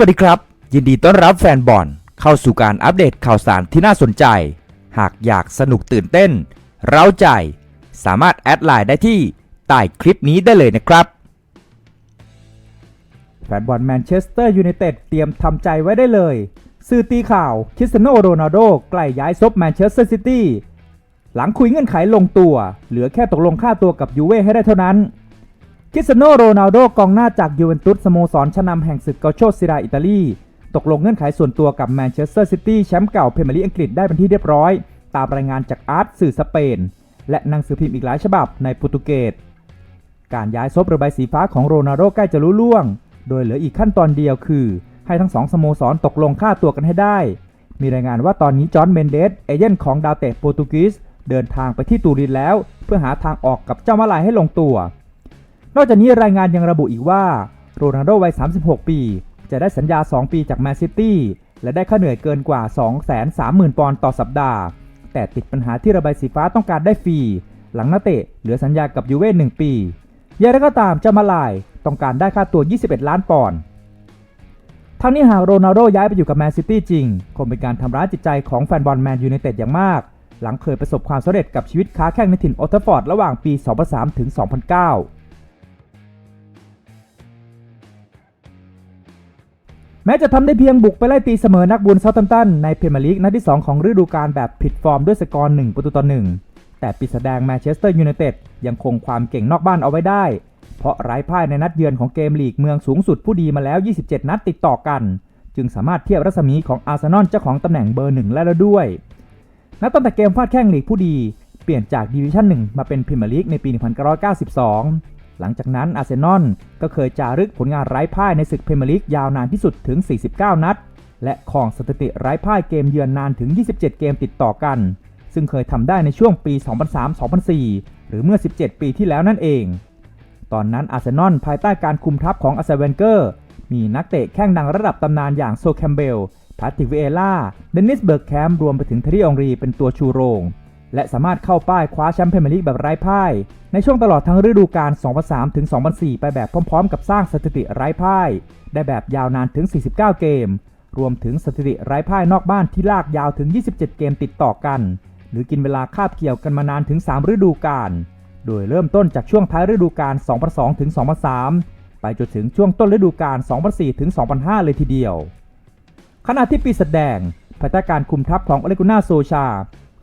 วัสดีครับ ยินดีต้อนรับแฟนบอลเข้าสู่การอัปเดตข่าวสารที่น่าสนใจ หากอยากสนุกตื่นเต้น เร้าใจ สามารถแอดไลน์ได้ที่ใต้คลิปนี้ได้เลยนะครับ แฟนบอลแมนเชสเตอร์ยูไนเต็ดเตรียมทำใจไว้ได้เลย สื่อตีข่าวคริสเตียโนโรนัลโดใกล้ย้ายซบแมนเชสเตอร์ซิตี้หลังคุยเงื่อนไขลงตัว เหลือแค่ตกลงค่าตัวกับยูเว่ให้ได้เท่านั้น คริสเตียโนโรนัลโดกองหน้าจากยูเวนตุสสโมสรชั้นนำแห่งศึกเกาโชซิราอิตาลี ตกลงเงื่อนไขส่วนตัวกับแมนเชสเตอร์ซิตี้แชมป์เก่าพรีเมียร์ลีกอังกฤษได้เป็นที่เรียบร้อย ตามรายงานจากอาร์ตสื่อสเปน และหนังสือพิมพ์อีกหลายฉบับในโปรตุเกสการย้ายซบเรือใบสีฟ้าของโรนัลโดใกล้จะรู้ล่วง โดยเหลืออีกขั้นตอนเดียวคือ ให้ทั้งสองสโมสรตกลงค่าตัวกันให้ได้ มีรายงานว่าตอนนี้จอห์นเมนเดสเอเย่นของดาวเตะโปรตุเกสเดินทางไปที่ตูรินแล้ว เพื่อหาทางออกกับเจ้ามาลายให้ลงตัว นอกจากนี้รายงานยังระบุอีกว่าโรนัลโดวัย 36 ปี จะได้สัญญา 2 ปีจากแมนซิตี้และได้ค่าเหนื่อยเกินกว่า 230,000 ปอนด์ต่อสัปดาห์ แต่ติดปัญหาที่ระบายสีฟ้าต้องการได้ฟรี หลังนักเตะเหลือสัญญากับยูเว่น1ปีอย่างไรก็ตามเจ้ามาลายต้องการได้ค่าตัว 21 ล้านปอนด์ทั้งนี้หากโรนัลโดย้ายไปอยู่กับแมนซิตี้จริง คงเป็นการทำร้ายจิตใจของแฟนบอลแมนยูไนเต็ดอย่างมาก หลังเคยประสบความสำเร็จกับชีวิตค้าแข่งในถิ่นโอลด์แทัฟฟอร์ดระหว่างปี 2003 ถึง 2009 แม้จะทำได้เพียงบุกไปไล่ตีเสมอนักบุญเซาท์แฮมตันในพรีเมียร์ลีกนัดที่ 2 ของฤดูกาลแบบผิดฟอร์มด้วยสกอร์ 1 ประตูต่อ 1 แต่ปีศาจแดงแมนเชสเตอร์ยูไนเต็ดยังคงความเก่งนอกบ้านเอาไว้ได้ เพราะไร้พ่ายในนัดเยือนของเกมลีกเมืองสูงสุดผู้ดีมาแล้ว 27 นัดติดต่อกัน จึงสามารถเทียบรัศมีของอาร์เซนอลเจ้าของตำแหน่งเบอร์หนึ่งและแล้วด้วย นับตั้งแต่เกมฟาดแข้งลีกผู้ดี เปลี่ยนจากดิวิชั่น1มาเป็นพรีเมียร์ลีกในปี 1992 หลังจากนั้นอาร์เซนอลก็เคยจารึกผลงานไร้พ่ายในศึกพรีเมียร์ลีกยาวนานที่สุดถึง 49 นัด และครองสถิติไร้พ่ายเกมเยือนนานถึง 27 เกมติดต่อกัน ซึ่งเคยทำได้ในช่วงปี 2003-2004 หรือเมื่อ 17 ปีที่แล้วนั่นเอง ตอนนั้นอาร์เซนอลภายใต้การคุมทัพของอาร์เซเวนเกอร์มีนักเตะแข้งดังระดับตำนานอย่างโซแคมเบลพทริกวิเอล่า เดนิสเบิร์กแคมป์รวมไปถึงเทรีองรีเป็นตัวชูโรง และสามารถเข้าป้ายคว้าแชมป์พรีเมียร์ลีกแบบไร้พ่าย ในช่วงตลอดทั้งฤดูกาล 2003 ถึง 2004 ไปแบบพร้อมๆ กับสร้างสถิติไร้พ่าย ได้แบบยาวนานถึง 49 เกม รวมถึงสถิติไร้พ่ายนอกบ้านที่ลากยาวถึง 27 เกมติดต่อกัน หรือกินเวลาคาบเกี่ยวกันมานานถึง 3 ฤดูกาล โดยเริ่มต้นจากช่วงท้ายฤดูกาล 2002 ถึง 2003 ไปจนถึงช่วงต้นฤดูกาล 2004 ถึง 2005 เลยทีเดียว ขณะที่ปีศาจแดงภายใต้การคุมทัพของอเลกุน่าโซชา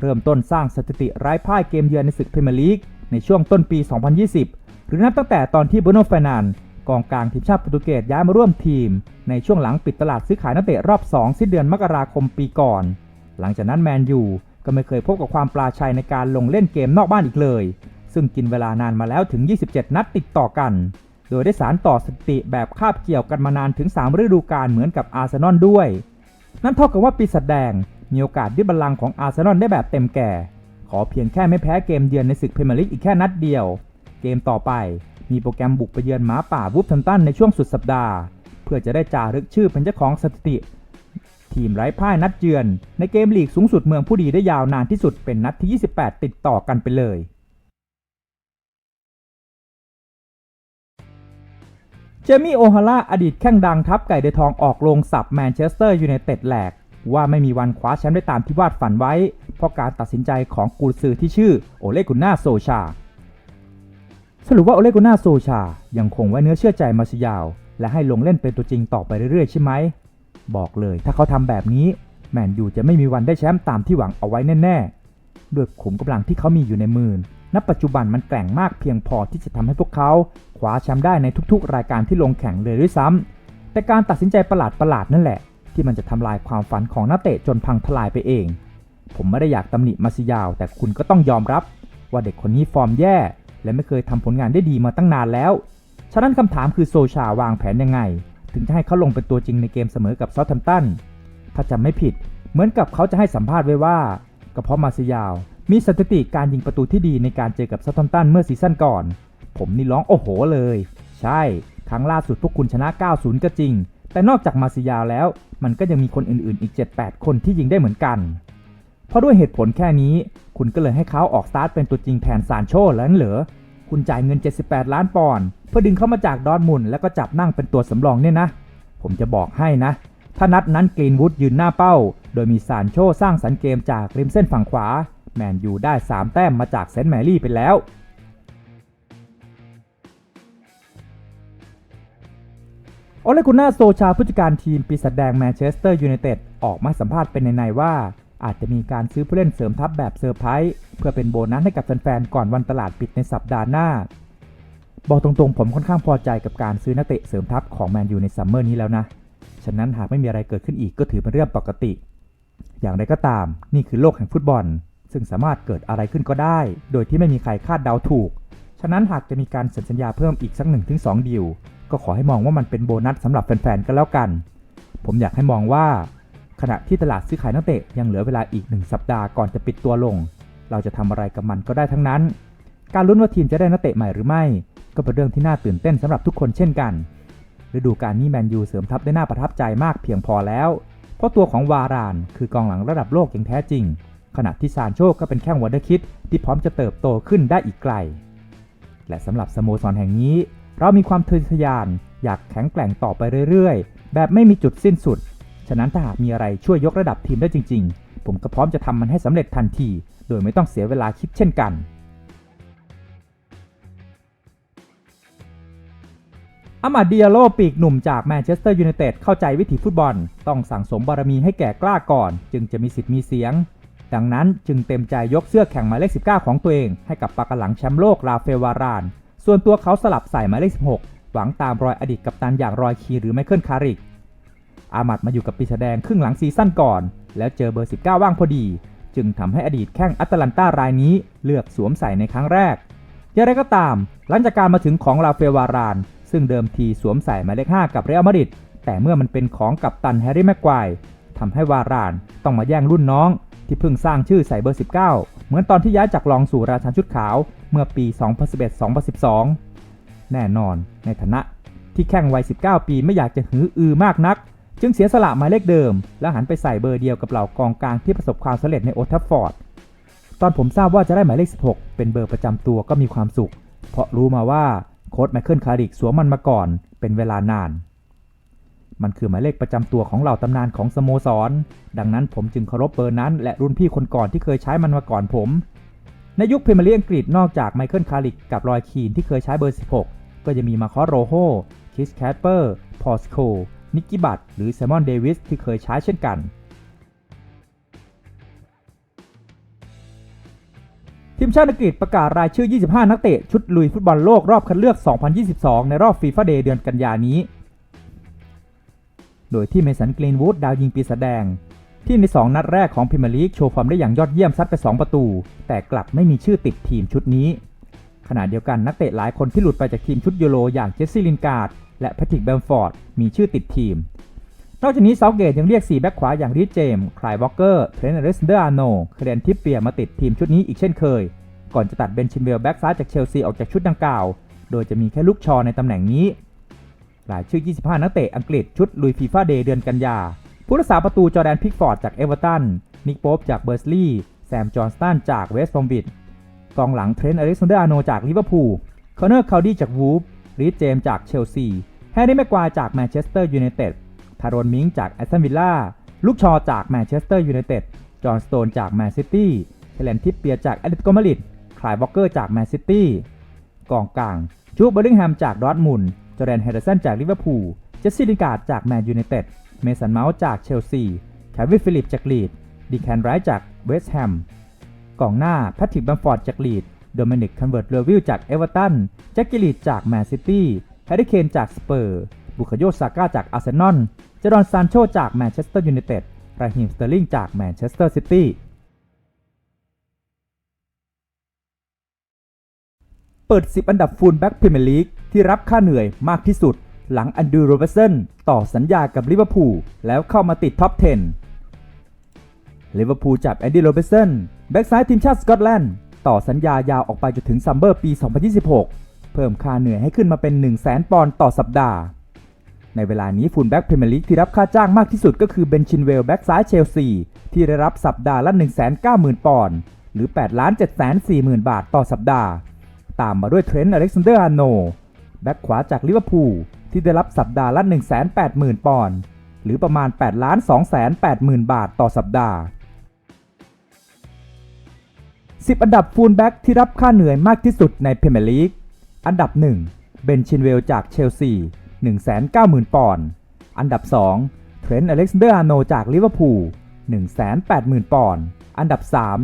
เริ่มต้นสร้างสถิติไร้พ่ายเกมเยือนในศึกพรีเมียร์ลีกในช่วงต้นปี 2020 หรือนับตั้งแต่ตอนที่บรูโน่ฟร์นันด์กองกลางทีมชาติโปรตุเกสย้ายมาร่วมทีม ในช่วงหลังปิดตลาดซื้อขายนักเตะรอบ 2 สิ้นเดือนมกราคมปีก่อน หลังจากนั้นแมนยูก็ไม่เคยพบกับความปลาชัยในการลงเล่นเกมนอกบ้านอีกเลย ซึ่งกินเวลานานมาแล้วถึง 27 นัดติดต่อกัน โดยได้สารต่อสถิติแบบคาบเกี่ยวกันมานานถึง 3 ฤดูกาลเหมือนกับอาร์เซนอลด้วย นั่นเท่ากับว่าปีศาจแดง มีโอกาสยึดบัลลังก์ของอาร์เซนอลได้แบบเต็มแก่ ขอเพียงแค่ไม่แพ้เกมเยือนในศึกพรีเมียร์ลีกอีกแค่นัดเดียว เกมต่อไปมีโปรแกรมบุกไปเยือนหมาป่าวูฟแฮมป์ตันในช่วงสุดสัปดาห์ เพื่อจะได้จารึกชื่อเป็นเจ้าของสถิติ ทีมไร้พ่ายนัดเยือน ในเกมลีกสูงสุดเมืองผู้ดีได้ยาวนานที่สุดเป็นนัดที่ 28 ติดต่อกันไปเลยเจมี่โอฮาร่าอดีตแข้งดังทับไก่เดทองออกโรงสับแมนเชสเตอร์ยูไนเต็ดแหลก ว่าไม่มีวันคว้าแชมป์ได้ตามที่วาดฝันไว้ เพราะการตัดสินใจของกูซือที่ชื่อโอเลกุน่าโซชา สรุปว่าโอเลกุน่าโซชา ยังคงไว้เนื้อเชื่อใจมาซิยาว และให้ลงเล่นเป็นตัวจริงต่อไปเรื่อยๆใช่ไหม บอกเลยถ้าเขาทำแบบนี้ แมนยูจะไม่มีวันได้แชมป์ตามที่หวังเอาไว้แน่ๆด้วยขุมกำลังที่เขามีอยู่ในมือณปัจจุบันมันแกร่งมากเพียงพอที่จะทำให้พวกเขาคว้าแชมป์ได้ในทุกๆ รายการที่ลงแข่งเลยด้วยซ้ำแต่การตัดสินใจประหลาดๆนั่นแหละ ที่มันจะทำลายความฝันของนักเตะจนพังทลายไปเอง ผมไม่ได้อยากตำหนิมาซิยาว แต่คุณก็ต้องยอมรับ ว่าเด็กคนนี้ฟอร์มแย่ และไม่เคยทำผลงานได้ดีมาตั้งนานแล้ว ฉะนั้นคำถามคือโซชาวางแผนยังไง ถึงจะให้เขาลงเป็นตัวจริงในเกมเสมอกับซอทแฮมป์ตันถ้าจำไม่ผิด เหมือนกับเขาจะให้สัมภาษณ์ไว้ว่าก็เพราะมาซิยาว มีสถิติการยิงประตูที่ดีในการเจอกับซาทอมตันเมื่อซีซั่นก่อน ผมนี่ร้องโอ้โหเลย ใช่ ครั้งล่าสุดพวกคุณชนะ 90 ก็จริง แต่นอกจากมาซิยาวแล้ว มันก็ยังมีคนอื่นๆอีก 7-8 คนที่ยิงได้เหมือนกัน เพราะด้วยเหตุผลแค่นี้ คุณก็เลยให้เขาออกสตาร์ทเป็นตัวจริงแทนซานโชแล้วนั่นเหรอ คุณจ่ายเงิน 78 ล้านปอนด์เพื่อดึงเข้ามาจากดอร์ทมุนแล้วก็จับนั่งเป็นตัวสำรองเนี่ยนะ ผมจะบอกให้นะ ถ้านัดนั้นกรีนวูดยืนหน้าเป้า โดยมีซานโชสร้างสรรค์เกมจากริมเส้นฝั่งขวา แมนยูได้ 3 แต้มมาจากเซนต์แมรี่ไปแล้ว โอเลกุน่าโซชาผู้จัดการทีมปีศาจแดงแมนเชสเตอร์ยูไนเต็ดออกมาสัมภาษณ์เป็นในๆว่า อาจจะมีการซื้อผู้เล่นเสริมทัพแบบเซอร์ไพรส์เพื่อเป็นโบนัสให้กับแฟนๆก่อนวันตลาดปิดในสัปดาห์หน้า บอกตรงๆ ผมค่อนข้างพอใจกับการซื้อนักเตะเสริมทัพของแมนยูในซัมเมอร์นี้แล้วนะ ฉะนั้นหากไม่มีอะไรเกิดขึ้นอีกก็ถือเป็นเรื่องปกติ อย่างไรก็ตาม นี่คือโลกแห่งฟุตบอล ซึ่งสามารถเกิดอะไรขึ้นก็ได้ โดยที่ไม่มีใครคาดเดาถูก ฉะนั้นหากจะมีการเซ็นสัญญาเพิ่มอีกสัก1-2ดีล ก็ขอให้มองว่ามันเป็นโบนัสสำหรับแฟนๆ ก็แล้วกัน ผมอยากให้มองว่า ขณะที่ตลาดซื้อขายนักเตะยังเหลือเวลาอีกหนึ่งสัปดาห์ก่อนจะปิดตัวลง เราจะทำอะไรกับมันก็ได้ทั้งนั้น การลุ้นว่าทีมจะได้นักเตะใหม่หรือไม่ ก็เป็นเรื่องที่น่าตื่นเต้นสำหรับทุกคนเช่นกัน ฤดูกาลนี้แมนยูเสริมทัพได้น่าประทับใจมากเพียงพอแล้ว เพราะตัวของวาราน คือกองหลังระดับโลกอย่างแท้จริง ขณะที่ซานโชก็เป็นแข้งวันเดอร์คิดที่พร้อมจะเติบโตขึ้นได้อีกไกล และสำหรับสโมสรแห่งนี้ เรามีความทะเยอทะยานอยากแข็งแกร่งต่อไปเรื่อยๆ แบบไม่มีจุดสิ้นสุด ฉะนั้นถ้าหากมีอะไรช่วยยกระดับทีมได้จริง ๆ ผมก็พร้อมจะทำมันให้สำเร็จทันที โดยไม่ต้องเสียเวลาคิดเช่นกัน อามาดิอาโลปีกหนุ่มจากแมนเชสเตอร์ยูไนเต็ดเข้าใจวิถีฟุตบอล ต้องสั่งสมบารมีให้แก่กล้าก่อน จึงจะมีสิทธิ์มีเสียง ดังนั้นจึงเต็มใจยกเสื้อแข่งหมายเลข19 ของตัวเอง ให้กับปากหลังแชมป์โลกราเฟลวาราน ส่วนตัวเขาสลับใส่หมายเลข 16 หวังตามรอยอดีตกัปตันอย่างรอยคีหรือไมเคิลคาริก อามัดมาอยู่กับปีศาจแดงครึ่งหลังซีซั่นก่อน แล้วเจอเบอร์ 19 ว่างพอดี จึงทำให้อดีตแข้งอัตแลนตารายนี้เลือกสวมใส่ในครั้งแรกอย่างไรก็ตาม หลังจากการมาถึงของลาเฟวาราน ซึ่งเดิมทีสวมใส่หมายเลข 5 กับเรอัลมาดริดแต่เมื่อมันเป็นของกัปตันแฮร์รี่แม็กควายทำให้วารานต้องมาแย่งรุ่นน้อง ที่เพิ่งสร้างชื่อใส่เบอร์ 19 เหมือนตอนที่ย้ายจากรองสู่ราชันชุดขาวเมื่อปี 2011-2012 แน่นอนในฐานะที่แข่งวัย 19 ปีไม่อยากจะหืออือมากนัก จึงเสียสละหมายเลขเดิม และหันไปใส่เบอร์เดียวกับเหล่ากองกลางที่ประสบความสำเร็จในโอทัฟฟอร์ด ตอนผมทราบว่าจะได้หมายเลข 16 เป็นเบอร์ประจำตัวก็มีความสุข เพราะรู้มาว่าโค้ชไมเคิลคาริกสวมมันมาก่อนเป็นเวลานาน มันคือหมายเลขประจำตัวของเหล่าตำนานของสโมสร ดังนั้นผมจึงเคารพเบอร์นั้น และรุ่นพี่คนก่อนที่เคยใช้มันมาก่อนผม ในยุคพรีเมียร์ลีกอังกฤษนอกจากไมเคิลคาริกกับรอยคีนที่เคยใช้เบอร์ 16 ก็จะมีมาคอสโรโฮคิสแคสเปอร์พอสโคนิกกิบัตหรือแซมอนเดวิสที่เคยใช้เช่นกันทีมชาติอังกฤษประกาศรายชื่อ 25 นักเตะ ชุดลุยฟุตบอลโลกรอบคัดเลือก 2022 ในรอบฟีฟ่าเดย์เดือนกันยานี้ โดยที่เมสันกรีนวูดดาวยิงปีศาจแดง ที่ใน 2 นัดแรกของพรีเมียร์ลีกโชว์ฟอร์มได้อย่างยอดเยี่ยมซัดไป 2 ประตู แต่กลับไม่มีชื่อติดทีมชุดนี้ขณะเดียวกันนักเตะหลายคนที่หลุดไปจากทีมชุดยูโรอย่างเจสซี่ลินการ์ดและแพทริกแบมฟอร์ดมีชื่อติดทีม นอกจากนี้เซาเกตยังเรียก 4 แบ็คขวาอย่างริชเจมส์คลายวอลเกอร์ เทรนต์อเลสเดอร์อาโนเคเดนทิปเปียมาติดทีมชุดนี้อีกเช่นเคย ก่อนจะตัดเบนชินเวลแบ็กซ้ายจากเชลซีออกจากชุดดังกล่าว โดยจะมีแค่ลูกชอในตำแหน่งนี้ รายชื่อ 25 นักเตะอังกฤษชุดลุยฟีฟ่าเดย์เดือนกันยา ผู้รักษาประตูจอแดนพิกฟอร์ดจากเอเวอร์ตัน นิกโป๊ปจากเบอร์สลีย์แซมจอห์นสตันจากเวสต์บรอมวิดกองหลังเทรนต์อเล็กซานเดอร์อาโนจากลิเวอร์พูลคอนเนอร์คาวดี้จากวูฟรีดเจมจากเชลซี แฮร์รี่แม็กควายจากแมนเชสเตอร์ยูไนเต็ด ทารอนมิงจากแอสตันวิลล่า ลูกชอจากแมนเชสเตอร์ยูไนเต็ด จอห์นสโตนจากแมนซิตี้เฮเลนทิปเปียจากแอตเลติโกมาดริดคลายวอลเกอร์จากแมนซิตี้ กองกลาง จูบเบอร์ลิงแฮมจากดอร์ทมุนด์ จอร์แดนเฮเดอร์สันจากลิเวอร์พูล เจสซี่ลินการ์ดจากแมนยูไนเต็ด เมสันเมาส์จากเชลซี แควินฟิลิปจากลีด ดีแคนไรท์จากเวสต์แฮม กองหน้าแพทริกบัมฟอร์ดจากลีด โดมินิก คันเวิร์ตเลวิลจากเอเวอร์ตัน แจ็คกิลีดจากแมนซิตี้แฮร์รี่เคนจากสเปอร์ บุคโยซาก้าจากอาร์เซนอล เจดอนซานโชจากแมนเชสเตอร์ยูไนเต็ด ราฮิมสเตอร์ลิงจากแมนเชสเตอร์ซิตี้ เปิด 10 อันดับฟูลแบ็กพรีเมียร์ลีก ที่รับค่าเหนื่อยมากที่สุด หลังอันดูโรเบร์สันต่อสัญญากับลิเวอร์พูลแล้วเข้ามาติดท็อป 10 ลิเวอร์พูลจับแอนดี้โรเบร์สันแบ็กซ้ายทีมชาติสกอตแลนด์ต่อสัญญายาวออกไปจนถึงซัมเบอร์ปี 2026 เพิ่มค่าเหนื่อยให้ขึ้นมาเป็น 1 0 0 0 0แปอนด์ต่อสัปดาห์ ในเวลานี้ฟูลแบ็กพรีเมียร์ลีกที่รับค่าจ้างมากที่สุดก็คือเบนชินเวลแบ็กซ้ายเชลซีที่ได้รับสัปดาห์ละ 190,000 ปอนด์หรือ8 7 4 0 0 0 0 บาทต่อสัปดาห์ ตามมาด้วยเทรนต์อเล็กซานเดอร์อาโน แบ็กขวาจากลิเวอร์พูลที่ได้รับสัปดาห์ละ 180,000 ปอนด์หรือประมาณ 8 ล้าน 280,000 บาทต่อสัปดาห์ 10 อันดับฟูลแบ็กที่รับค่าเหนื่อยมากที่สุดในพรีเมียร์ลีก อันดับ 1 เบนชินเวลจากเชลซี 190,000 ปอนด์ อันดับ 2 เทรนต์อเล็กซานเดอร์อาโนจากลิเวอร์พูล 180,000 ปอนด์ อันดับ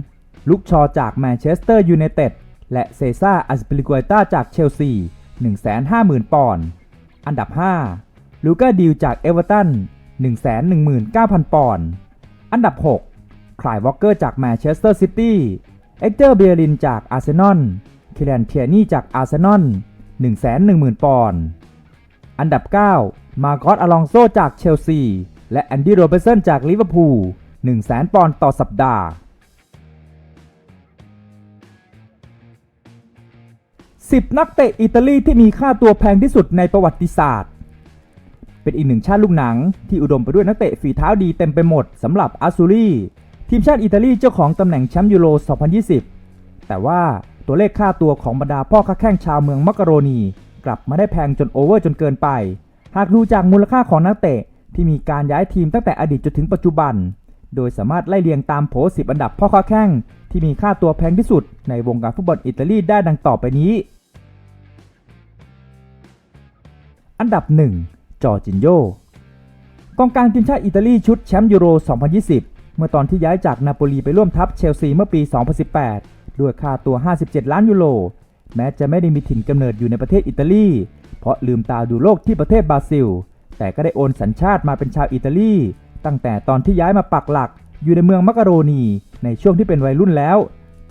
3 ลุกชอจากแมนเชสเตอร์ยูไนเต็ด และเซซ่าอัสปิลิกวยตาจากเชลซี 150,000 ปอนด์ อันดับ 5 ลูก้าดิวจากเอเวอร์ตัน 119,000 ปอนด์ อันดับ 6 คลายวอลเกอร์จากแมนเชสเตอร์ซิตี้ เอ็กเตอร์เบียรินจากอาร์เซนอลคิเลนเทียนี่จากอาร์เซนอล110,000 ปอนด์ อันดับ 9 มาร์กอตอลองโซจากเชลซี และแอนดี้โรเบร์สันจากลิเวอร์พูล100,000 ปอนด์ต่อสัปดาห์ 10 นักเตะอิตาลีที่มีค่าตัวแพงที่สุดในประวัติศาสตร์ เป็นอีกหนึ่งชาติลูกหนัง ที่อุดมไปด้วยนักเตะฝีเท้าดีเต็มไปหมดสำหรับอาซูรีทีมชาติอิตาลีเจ้าของตำแหน่งแชมป์ยูโร 2020 แต่ว่าตัวเลขค่าตัวของบรรดาพ่อค้าแข้งชาวเมืองมักกะโรนี กลับมาได้แพงจนโอเวอร์จนเกินไป หากดูจากมูลค่าของนักเตะที่มีการย้ายทีมตั้งแต่อดีตจนถึงปัจจุบัน โดยสามารถไล่เรียงตามโผ10อันดับพ่อค้าแข้งที่มีค่าตัวแพงที่สุดในวงการฟุตบอลอิตาลีได้ดังต่อไปนี้ อันดับ 1 จอจินโยกองกลางทีมชาติอิตาลีชุดแชมป์ยูโร 2020 เมื่อตอนที่ย้ายจากนาโปลีไปร่วมทัพเชลซีเมื่อปี 2018 ด้วยค่าตัว 57 ล้านยูโร แม้จะไม่ได้มีถิ่นกำเนิดอยู่ในประเทศอิตาลี เพราะลืมตาดูโลกที่ประเทศบราซิล แต่ก็ได้โอนสัญชาติมาเป็นชาวอิตาลี ตั้งแต่ตอนที่ย้ายมาปักหลัก อยู่ในเมืองมักกะโรนี ในช่วงที่เป็นวัยรุ่นแล้ว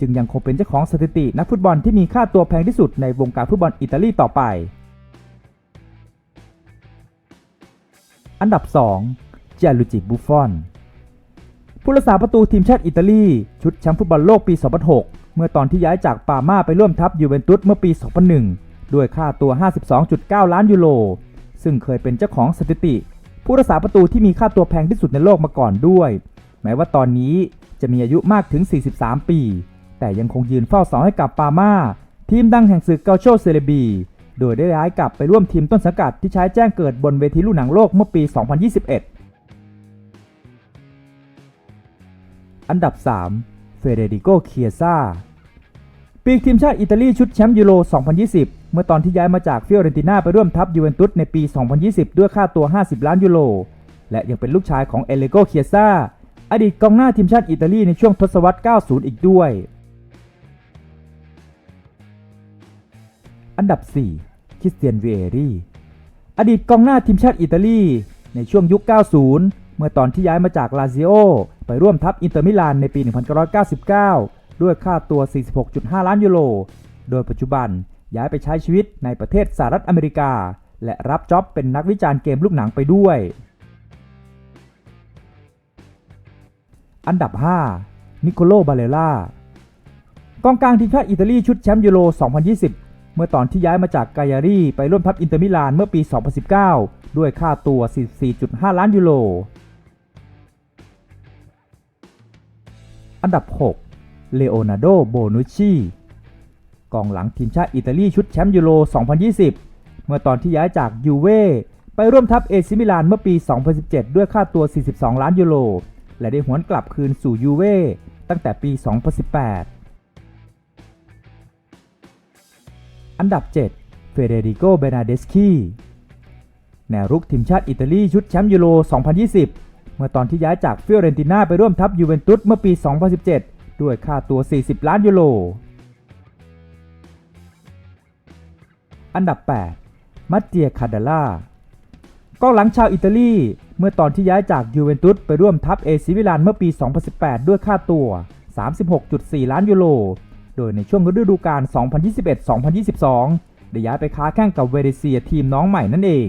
จึงยังคงเป็นเจ้าของสถิตินักฟุตบอลที่มีค่าตัวแพงที่สุดในวงการฟุตบอลอิตาลีต่อไป อันดับ 2 เจลูจิบุฟฟอนผู้รักษาประตูทีมชาติอิตาลีชุดแชมป์ฟุตบอลโลกปี 2006 เมื่อตอนที่ย้ายจากปาม่าไปร่วมทัพยูเวนตุสเมื่อปี 2001 ด้วยค่าตัว 52.9 ล้านยูโร ซึ่งเคยเป็นเจ้าของสถิติ ผู้รักษาประตูที่มีค่าตัวแพงที่สุดในโลกมาก่อนด้วย แม้ว่าตอนนี้จะมีอายุมากถึง 43 ปี แต่ยังคงยืนเฝ้าเสาให้กับปาม่าทีมดังแห่งศึกเกาโชเซเลบี โดยได้ย้ายกลับไปร่วมทีมต้นสังกัดที่ใช้แจ้งเกิดบนเวทีลูกหนังโลกเมื่อปี 2021 อันดับ 3 เฟเดริโก เคียซาปีกทีมชาติอิตาลีชุดแชมป์ยูโร 2020 เมื่อตอนที่ย้ายมาจากฟิโอเรนติน่าไปร่วมทัพยูเวนตุสในปี 2020 ด้วยค่าตัว 50 ล้านยูโร และยังเป็นลูกชายของเอเลโก เคียซาอดีตกองหน้าทีมชาติอิตาลีในช่วงทศวรรษ 90 อีกด้วยอันดับ 4 คริสเตียนเวเอรีอดีตกองหน้าทีมชาติอิตาลี ในช่วงยุค 90 เมื่อตอนที่ย้ายมาจากลาซิโอ ไปร่วมทัพอินเตอร์มิลานในปี 1999 ด้วยค่าตัว 46.5 ล้านยูโร โดยปัจจุบันย้ายไปใช้ชีวิตในประเทศสหรัฐอเมริกา และรับจ็อบเป็นนักวิจารณ์เกมลูกหนังไปด้วย อันดับ 5 นิโคโล บาเลล่ากองกลางทีมชาติอิตาลีชุดแชมป์ยูโร 2020 เมื่อตอนที่ย้ายมาจากกายารีไปร่วมทัพอินเตอร์มิลานเมื่อปี 2019 ด้วยค่าตัว 44.5 ล้านยูโร อันดับ 6 เลโอนาร์โด โบนุชชีกองหลังทีมชาติอิตาลีชุดแชมป์ยูโร 2020 เมื่อตอนที่ย้ายจากยูเว่ไปร่วมทัพเอซิมิลานเมื่อปี 2017 ด้วยค่าตัว 42 ล้านยูโร และได้หวนกลับคืนสู่ยูเว่ตั้งแต่ปี 2018 อันดับ 7 เฟเดริโก เบนาเดสคีแนวรุกทีมชาติอิตาลีชุดแชมป์ยูโร 2020 เมื่อตอนที่ย้ายจากฟิโอเรนติน่าไปร่วมทัพยูเวนตุสเมื่อปี 2017 ด้วยค่าตัว 40 ล้านยูโร อันดับ 8 มัตเตียคาดาล่ากองหลังชาวอิตาลี เมื่อตอนที่ย้ายจากยูเวนตุสไปร่วมทัพเอซิมิลานเมื่อปี 2018 ด้วยค่าตัว 36.4 ล้านยูโร โดยในช่วงฤดูกาล 2021-2022 ได้ย้ายไปค้าแข่งกับเวเดเซียทีมน้องใหม่นั่นเอง